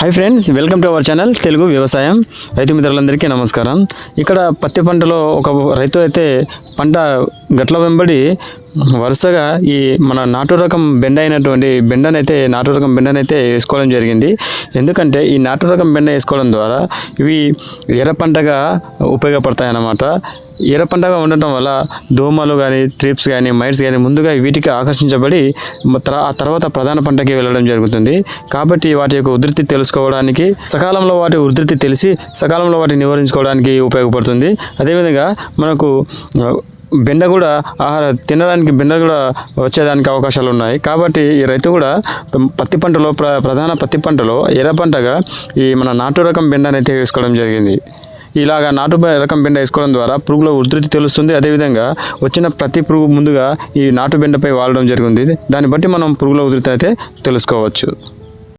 Hi friends welcome to our channel Telugu వ్యవసాయం రైతు మిత్రులందరికీ నమస్కారం. ఇక్కడ పత్తి పంటలో ఒక రైతు అయితే పంట గట్ల వెంబడి వరుసగా ఈ మన నాటు రకం బెండ అయినటువంటి బెండనైతే నాటు రకం బెండనైతే వేసుకోవడం జరిగింది. ఎందుకంటే ఈ నాటు రకం బెండ వేసుకోవడం ద్వారా ఇవి ఎర్ర పంటగా ఉపయోగపడతాయి అన్నమాట ఎర్ర పంటగా ఉండటం వల్ల దోమలు కానీ ట్రిప్స్ కానీ మైట్స్ కానీ ముందుగా వీటికి ఆకర్షించబడి ఆ తర్వాత ప్రధాన పంటకి వెళ్ళడం జరుగుతుంది. కాబట్టి వాటి యొక్క ఉధృతి తెలుసుకోవడానికి సకాలంలో వాటి ఉధృతి తెలిసి సకాలంలో వాటిని నివారించుకోవడానికి ఉపయోగపడుతుంది. అదేవిధంగా మనకు బెండ కూడా ఆహార తినడానికి బెండ కూడా వచ్చేదానికి అవకాశాలు ఉన్నాయి కాబట్టి ఈ రైతు కూడా పత్తి పంటలో ప్ర ప్రధాన పత్తి పంటలో ఎర్ర పంటగా ఈ మన నాటు రకం బెండనైతే వేసుకోవడం జరిగింది. ఇలాగా నాటు రకం బెండ వేసుకోవడం ద్వారా పురుగుల ఉధృతి తెలుస్తుంది. అదేవిధంగా వచ్చిన ప్రతి పురుగు ముందుగా ఈ నాటు బెండపై వాడడం జరిగింది దాన్ని బట్టి మనం పురుగుల ఉధృతి అయితే తెలుసుకోవచ్చు.